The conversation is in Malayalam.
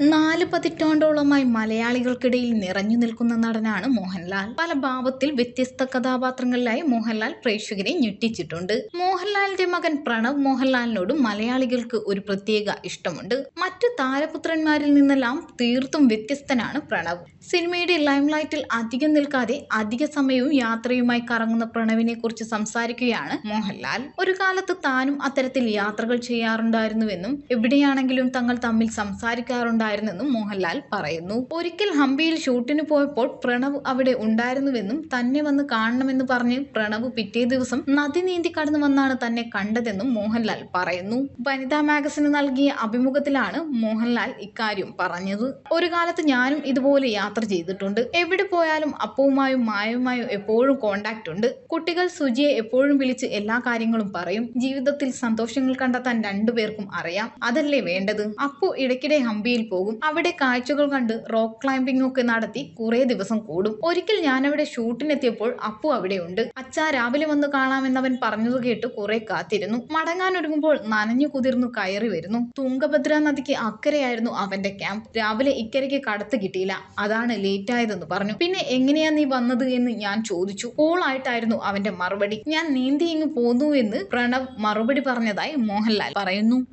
നാല് പതിറ്റാണ്ടോളമായി മലയാളികൾക്കിടയിൽ നിറഞ്ഞു നിൽക്കുന്ന നടനാണ് മോഹൻലാൽ. പല ഭാവത്തിൽ വ്യത്യസ്ത കഥാപാത്രങ്ങളിലായി മോഹൻലാൽ പ്രേക്ഷകരെ ഞെട്ടിച്ചിട്ടുണ്ട്. മോഹൻലാലിന്റെ മകൻ പ്രണവ് മോഹൻലാലിനോട് മലയാളികൾക്ക് ഒരു പ്രത്യേക ഇഷ്ടമുണ്ട്. മറ്റു താരപുത്രന്മാരിൽ നിന്നെല്ലാം തീർത്തും വ്യത്യസ്തനാണ് പ്രണവ്. സിനിമയുടെ ലൈംലൈറ്റിൽ അധികം നിൽക്കാതെ അധിക സമയവും യാത്രയുമായി കറങ്ങുന്ന പ്രണവിനെ കുറിച്ച് സംസാരിക്കുകയാണ് മോഹൻലാൽ. ഒരു കാലത്ത് താനും അത്തരത്തിൽ യാത്രകൾ ചെയ്യാറുണ്ടായിരുന്നുവെന്നും എവിടെയാണെങ്കിലും തങ്ങൾ തമ്മിൽ സംസാരിക്കാറുണ്ടായിരുന്നെന്നും മോഹൻലാൽ പറയുന്നു. ഒരിക്കൽ ഹംപിയിൽ ഷൂട്ടിന് പോയപ്പോൾ പ്രണവ് അവിടെ ഉണ്ടായിരുന്നുവെന്നും തന്നെ വന്ന് കാണണമെന്ന് പറഞ്ഞ് പ്രണവ് പിറ്റേ ദിവസം നദി നീന്തി കടന്നു വന്നാണ് തന്നെ കണ്ടതെന്നും മോഹൻലാൽ പറയുന്നു. വനിതാ മാഗസിന് നൽകിയ അഭിമുഖത്തിലാണ് മോഹൻലാൽ ഇക്കാര്യം പറഞ്ഞത്. ഒരു കാലത്ത് ഞാനും ഇതുപോലെ യാത്ര ചെയ്തിട്ടുണ്ട്. എവിടെ പോയാലും അപ്പവുമായും മായവുമായും എപ്പോഴും കോണ്ടാക്ട് ഉണ്ട്. കുട്ടികൾ സുജിയെ എപ്പോഴും വിളിച്ച് എല്ലാ കാര്യങ്ങളും പറയും. ജീവിതത്തിൽ സന്തോഷങ്ങൾ കണ്ടെത്താൻ രണ്ടുപേർക്കും അറിയാം. അതല്ലേ വേണ്ടത്? അപ്പു ഇടയ്ക്കിടെ ഹംപിയിൽ പോകും അവിടെ കാഴ്ചകൾ കണ്ട് റോക്ക് ക്ലൈംബിംഗ് ഒക്കെ നടത്തി കുറെ ദിവസം കൂടും. ഒരിക്കൽ ഞാൻ അവിടെ ഷൂട്ടിനെത്തിയപ്പോൾ അപ്പു അവിടെ ഉണ്ട് അച്ഛാ രാവിലെ വന്ന് കാണാമെന്നവൻ പറഞ്ഞത് കേട്ട് കുറെ കാത്തിരുന്നു. മടങ്ങാൻ ഒരുങ്ങുമ്പോൾ നനഞ്ഞു കുതിർന്നു കയറി വരുന്നു. തുങ്കഭദ്ര നദിക്ക് അക്കരയായിരുന്നു അവന്റെ ക്യാമ്പ് രാവിലെ ഇക്കരയ്ക്ക് കടത്ത് കിട്ടിയില്ല. അതാണ് ലേറ്റ് ആയതെന്ന് പറഞ്ഞു. പിന്നെ എങ്ങനെയാ നീ വന്നത് എന്ന് ഞാൻ ചോദിച്ചു. കൂളായിട്ടായിരുന്നു അവന്റെ മറുപടി. ഞാൻ നീന്തി ഇങ്ങ് പോന്നു എന്ന് പ്രണവ് മറുപടി പറഞ്ഞതായി മോഹൻലാൽ പറയുന്നു.